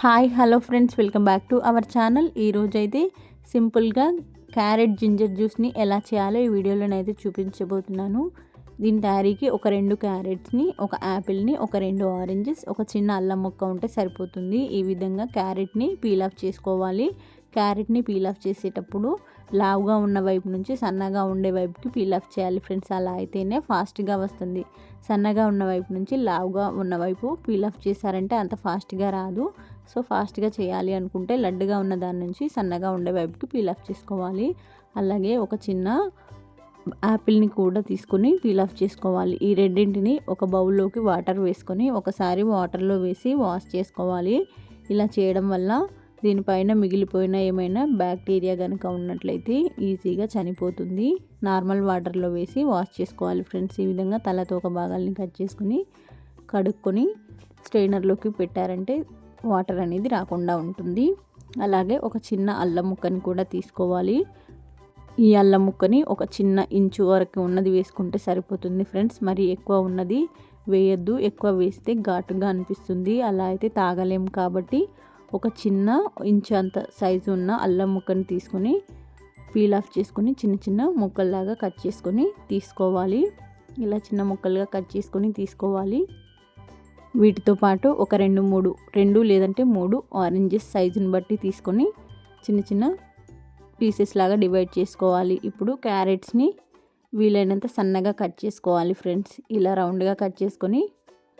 Hi hello friends welcome back to our channel. ఈరోజు అయితే సింపుల్గా క్యారెట్ జింజర్ జ్యూస్ని ఎలా చేయాలో ఈ వీడియోలోనైతే చూపించబోతున్నాను. దీని తయారీకి ఒక రెండు క్యారెట్స్ని ఒక యాపిల్ని ఒక రెండు ఆరెంజెస్ ఒక చిన్న అల్లం ముక్క ఉంటే సరిపోతుంది. ఈ విధంగా క్యారెట్ని పీల్ ఆఫ్ చేసుకోవాలి. క్యారెట్ని పీల్ ఆఫ్ చేసేటప్పుడు లావుగా ఉన్న వైపు నుంచి సన్నగా ఉండే వైపుకి పీల్ ఆఫ్ చేయాలి ఫ్రెండ్స్. అలా అయితేనే ఫాస్ట్గా వస్తుంది. సన్నగా ఉన్న వైపు నుంచి లావుగా ఉన్న వైపు పీల్ ఆఫ్ చేశారంటే అంత ఫాస్ట్గా రాదు. సో ఫాస్ట్గా చేయాలి అనుకుంటే లడ్డుగా ఉన్న దాని నుంచి సన్నగా ఉండే వైపుకి పీల్ ఆఫ్ చేసుకోవాలి. అలాగే ఒక చిన్న యాపిల్ని కూడా తీసుకొని పీల్ ఆఫ్ చేసుకోవాలి. ఈ రెండింటిని ఒక బౌల్లోకి వాటర్ వేసుకొని ఒకసారి వాటర్లో వేసి వాష్ చేసుకోవాలి. ఇలా చేయడం వల్ల దీనిపైన మిగిలిపోయిన ఏమైనా బ్యాక్టీరియా కనుక ఉన్నట్లయితే ఈజీగా చనిపోతుంది. నార్మల్ వాటర్లో వేసి వాష్ చేసుకోవాలి ఫ్రెండ్స్. ఈ విధంగా తలతో ఒక భాగాల్ని కట్ చేసుకుని కడుక్కొని స్ట్రైనర్లోకి పెట్టారంటే వాటర్ అనేది రాకుండా ఉంటుంది. అలాగే ఒక చిన్న అల్లం ముక్కని కూడా తీసుకోవాలి. ఈ అల్లం ముక్కని ఒక చిన్న ఇంచు వరకు ఉన్నది వేసుకుంటే సరిపోతుంది ఫ్రెండ్స్. మరి ఎక్కువ ఉన్నది వేయద్దు. ఎక్కువ వేస్తే ఘాటుగా అనిపిస్తుంది. అలా అయితే తాగలేము కాబట్టి ఒక చిన్న ఇంచు అంత సైజు ఉన్న అల్లం ముక్కని తీసుకొని పీల్ ఆఫ్ చేసుకొని చిన్న చిన్న ముక్కల్లాగా కట్ చేసుకొని తీసుకోవాలి. ఇలా చిన్న ముక్కలుగా కట్ చేసుకొని తీసుకోవాలి. వీటితో పాటు ఒక రెండు మూడు రెండు లేదంటే మూడు ఆరెంజెస్ సైజుని బట్టి తీసుకొని చిన్న చిన్న పీసెస్ లాగా డివైడ్ చేసుకోవాలి. ఇప్పుడు క్యారెట్స్ని వీలైనంత సన్నగా కట్ చేసుకోవాలి ఫ్రెండ్స్. ఇలా రౌండ్గా కట్ చేసుకొని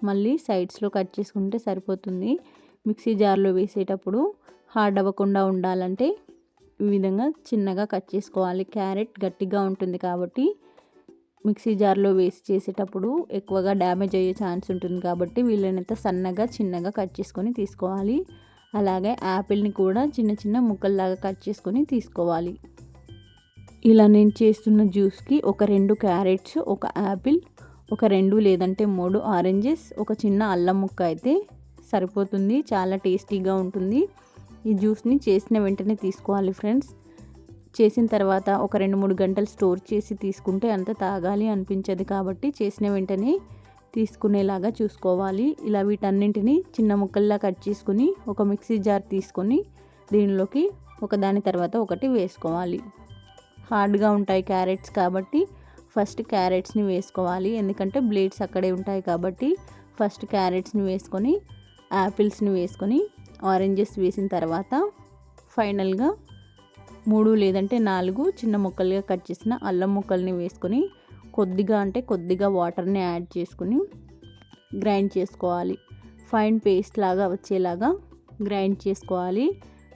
మళ్ళీ సైడ్స్లో కట్ చేసుకుంటే సరిపోతుంది. మిక్సీ జార్లో వేసేటప్పుడు హార్డ్ అవ్వకుండా ఉండాలంటే ఈ విధంగా చిన్నగా కట్ చేసుకోవాలి. క్యారెట్ గట్టిగా ఉంటుంది కాబట్టి మిక్సీ జార్లో వేసి చేసేటప్పుడు ఎక్కువగా డ్యామేజ్ అయ్యే ఛాన్స్ ఉంటుంది కాబట్టి వీలైనంత సన్నగా చిన్నగా కట్ చేసుకొని తీసుకోవాలి. అలాగే యాపిల్ని కూడా చిన్న చిన్న ముక్కల్లాగా కట్ చేసుకొని తీసుకోవాలి. ఇలా నేను చేస్తున్న జ్యూస్కి ఒక రెండు క్యారెట్స్ ఒక యాపిల్ ఒక రెండు లేదంటే మూడు ఆరెంజెస్ ఒక చిన్న అల్లం ముక్క అయితే సరిపోతుంది. చాలా టేస్టీగా ఉంటుంది. ఈ జ్యూస్ని చేసిన వెంటనే తీసుకోవాలి ఫ్రెండ్స్. చేసిన తర్వాత ఒక రెండు మూడు గంటలు స్టోర్ చేసి తీసుకుంటే అంత తాగాలి అనిపించదు కాబట్టి చేసిన వెంటనే తీసుకునేలాగా చూసుకోవాలి. ఇలా వీటన్నింటినీ చిన్న ముక్కల్లా కట్ చేసుకుని ఒక మిక్సీ జార్ తీసుకొని దీనిలోకి ఒకదాని తర్వాత ఒకటి వేసుకోవాలి. హార్డ్గా ఉంటాయి క్యారెట్స్ కాబట్టి ఫస్ట్ క్యారెట్స్ని వేసుకోవాలి. ఎందుకంటే బ్లేడ్స్ అక్కడే ఉంటాయి కాబట్టి ఫస్ట్ క్యారెట్స్ని వేసుకొని యాపిల్స్ని వేసుకొని ఆరెంజెస్ వేసిన తర్వాత ఫైనల్గా మూడు లేదంటే నాలుగు చిన్న ముక్కలుగా కట్ చేసిన అల్లం ముక్కల్ని వేసుకొని కొద్దిగా అంటే కొద్దిగా వాటర్ని యాడ్ చేసుకుని గ్రైండ్ చేసుకోవాలి. ఫైన్ పేస్ట్ లాగా వచ్చేలాగా గ్రైండ్ చేసుకోవాలి.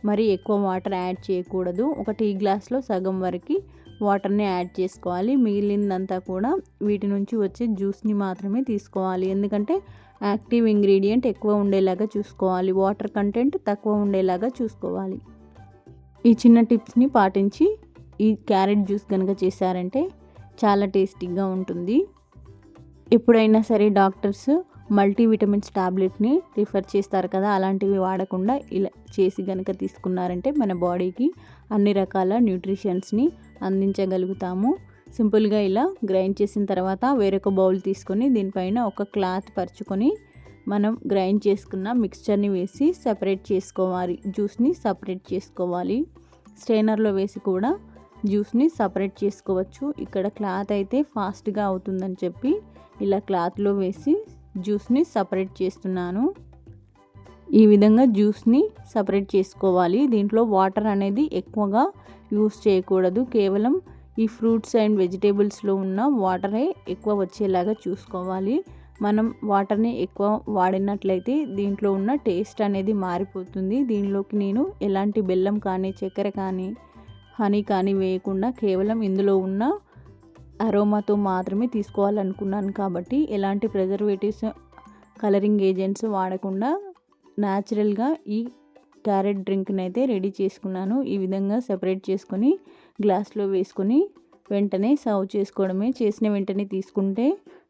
మరి ఎక్కువ వాటర్ యాడ్ చేయకూడదు. ఒక టీ గ్లాస్లో సగం వరకు వాటర్ని యాడ్ చేసుకోవాలి. మిగిలిందంతా కూడా వీటి నుంచి వచ్చే జ్యూస్ని మాత్రమే తీసుకోవాలి. ఎందుకంటే యాక్టివ్ ఇంగ్రీడియంట్ ఎక్కువ ఉండేలాగా చూసుకోవాలి. వాటర్ కంటెంట్ తక్కువ ఉండేలాగా చూసుకోవాలి. ఈ చిన్న టిప్స్ని పాటించి ఈ క్యారెట్ జ్యూస్ కనుక చేశారంటే చాలా టేస్టీగా ఉంటుంది. ఎప్పుడైనా సరే డాక్టర్స్ మల్టీవిటమిన్స్ టాబ్లెట్ని రిఫర్ చేస్తారు కదా అలాంటివి వాడకుండా ఇలా చేసి కనుక తీసుకున్నారంటే మన బాడీకి అన్ని రకాల న్యూట్రిషన్స్ని అందించగలుగుతాము. సింపుల్గా ఇలా గ్రైండ్ చేసిన తర్వాత వేరొక బౌల్ తీసుకొని దీనిపైన ఒక క్లాత్ పరుచుకొని మనం గ్రైండ్ చేసుకున్న మిక్స్చర్ని వేసి సపరేట్ చేసుకోవాలి జ్యూస్ని సపరేట్ చేసుకోవాలి. స్ట్రైనర్లో వేసి కూడా జ్యూస్ని సపరేట్ చేసుకోవచ్చు. ఇక్కడ క్లాత్ అయితే ఫాస్ట్గా అవుతుందని చెప్పి ఇలా క్లాత్లో వేసి జ్యూస్ని సపరేట్ చేస్తున్నాను. ఈ విధంగా జ్యూస్ని సపరేట్ చేసుకోవాలి. దీంట్లో వాటర్ అనేది ఎక్కువగా యూస్ చేయకూడదు. కేవలం ఈ ఫ్రూట్స్ అండ్ వెజిటేబుల్స్లో ఉన్న వాటరే ఎక్కువ వచ్చేలాగా చూసుకోవాలి. మనం వాటర్ని ఎక్కువ వాడినట్లయితే దీంట్లో ఉన్న టేస్ట్ అనేది మారిపోతుంది. దీనిలోకి నేను ఎలాంటి బెల్లం కానీ చక్కెర కానీ హనీ కానీ వేయకుండా కేవలం ఇందులో ఉన్న అరోమాతో మాత్రమే తీసుకోవాలనుకున్నాను కాబట్టి ఎలాంటి ప్రిజర్వేటివ్స్ కలరింగ్ ఏజెంట్స్ వాడకుండా న్యాచురల్గా ఈ క్యారెట్ డ్రింక్ని అయితే రెడీ చేసుకున్నాను. ఈ విధంగా సెపరేట్ చేసుకొని గ్లాస్లో వేసుకొని వెంటనే సర్వ్ చేసుకోవడమే. చేసిన వెంటనే తీసుకుంటే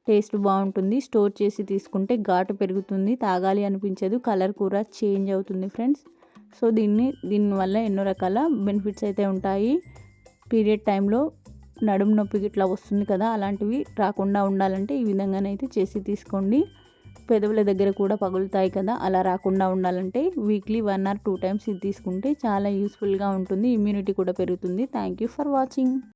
టేస్ట్ బాగుంటుంది. స్టోర్ చేసి తీసుకుంటే ఘాటు పెరుగుతుంది. తాగాలి అనిపించదు. కలర్ కూడా చేంజ్ అవుతుంది ఫ్రెండ్స్. సో దీన్ని దీనివల్ల ఎన్నో రకాల బెనిఫిట్స్ అయితే ఉంటాయి. పీరియడ్ టైంలో నడుము నొప్పి ఇట్లా వస్తుంది కదా అలాంటివి రాకుండా ఉండాలంటే ఈ విధంగానైతే చేసి తీసుకోండి. పెదవుల దగ్గర కూడా పగులుతాయి కదా అలా రాకుండా ఉండాలంటే weekly one or two times ఇది తీసుకుంటే చాలా యూస్ఫుల్గా ఉంటుంది ఇమ్యూనిటీ కూడా పెరుగుతుంది. Thank you for watching